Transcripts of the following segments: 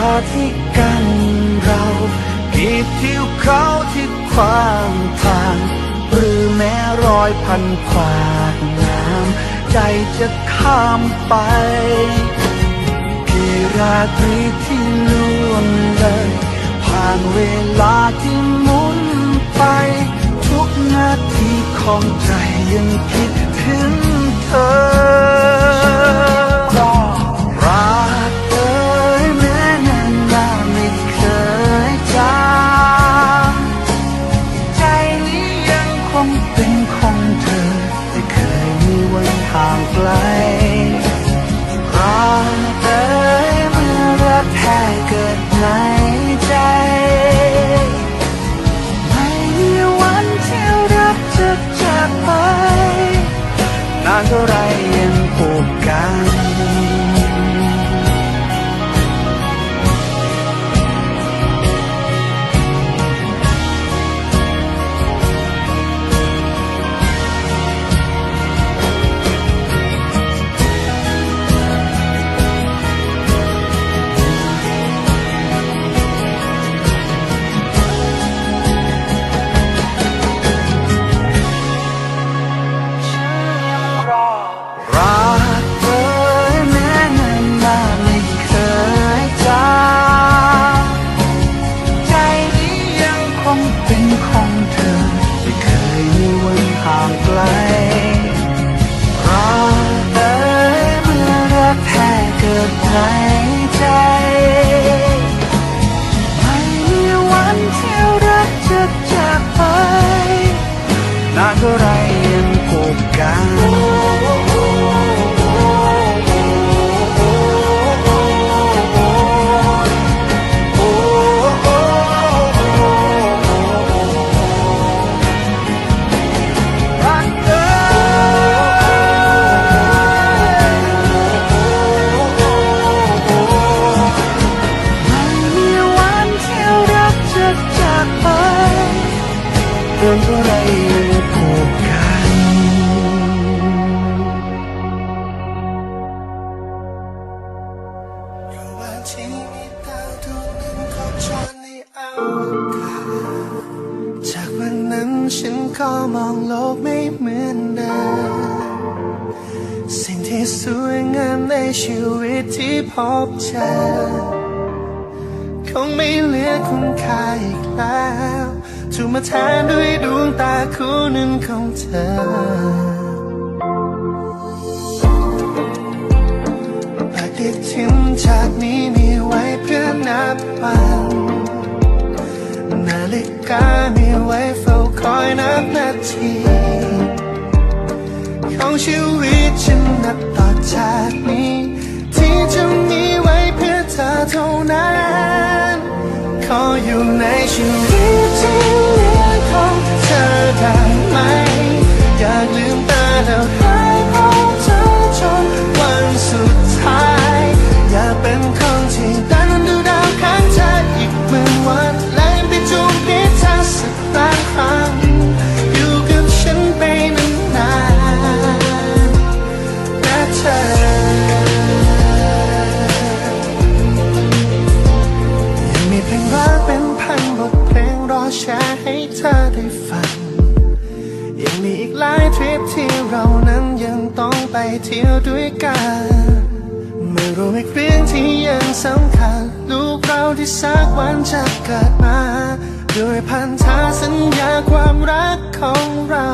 คุณค่าที่กันเรากี่ทิวเขาที่ขวางทาง หรือแม้รอยพันขวากน้ำใจจะข้ามไปกี่ราตรีที่ล่วงเลย ผ่านเวลาที่หมุนไป ทุกนาทีของใจยังคิดถึงเธอ นาน ก็มองโลกไม่เหมือนเดิมสิ่งที่สวยงามในชีวิตที่พบเจอคงไม่เหลือคุณค่าอีกแล้วถูกมาแทนด้วยดวงตาคู่หนึ่งของเธอปฏิทินชาตินี้มีไว้เพื่อนับวันนาฬิกามีไว้ อยนับนาทีของชีวิตฉันนับต่อจากนี้ ที่จะมีไว้เพื่อเธอเท่านั้น ขออยู่ในชีวิตที่เหลือของเธอได้ไหม อยากลืมตาแล้ว เที่ยวด้วยกันไม่รู้อีกเรื่องที่ยังสำคัญ ลูกเราที่สักวันจะเกิดมา ด้วยพันธะสัญญาความรักของเรา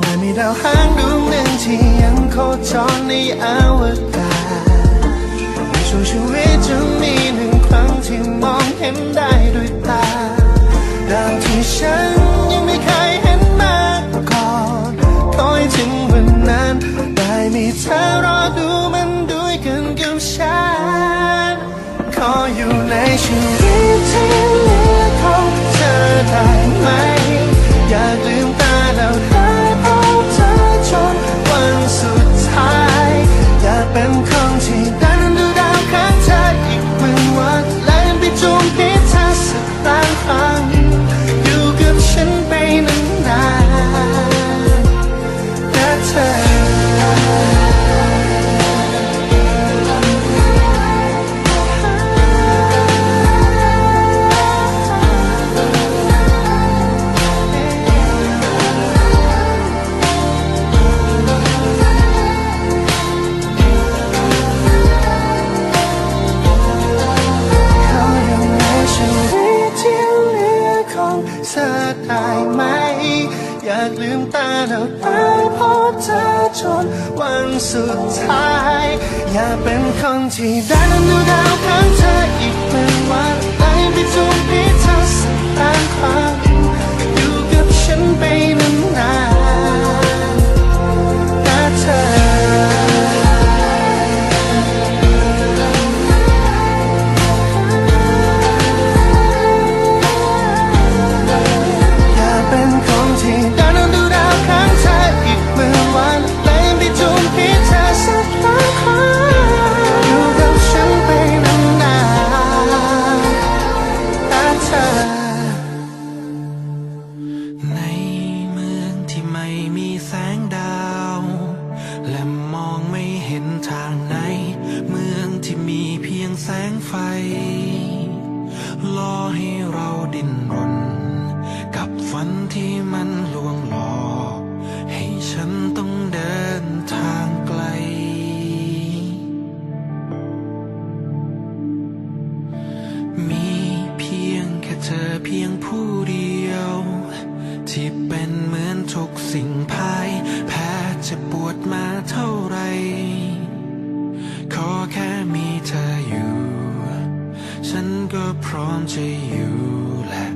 และมีดาวหางดวงหนึ่งที่ยังโคจรในอวกาศในช่วงชีวิตจะมีหนึ่งครั้งที่มองเห็นได้ด้วยตาดาวที่ฉันยังไม่เคย เป็นคนที่ได้นั้นดูดาวข้างเธออีกเป็นวันได้ไปจูบพิษเธอสักล้านครั้ง ทางไหน เมืองที่มีเพียงแสงไฟรอให้เราดิ้นรน กับฝันที่มันลวงหลอกให้ฉันต้องเดินทางไกล มีเพียงแค่เธอเพียงผู้เดียว ที่เป็นเหมือนทุกสิ่งภาย แพ้จะปวดมา ร้อมจะอยู่และ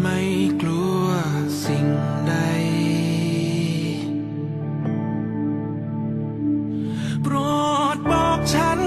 ไม่กลัวสิ่งใด โปรดบอกฉัน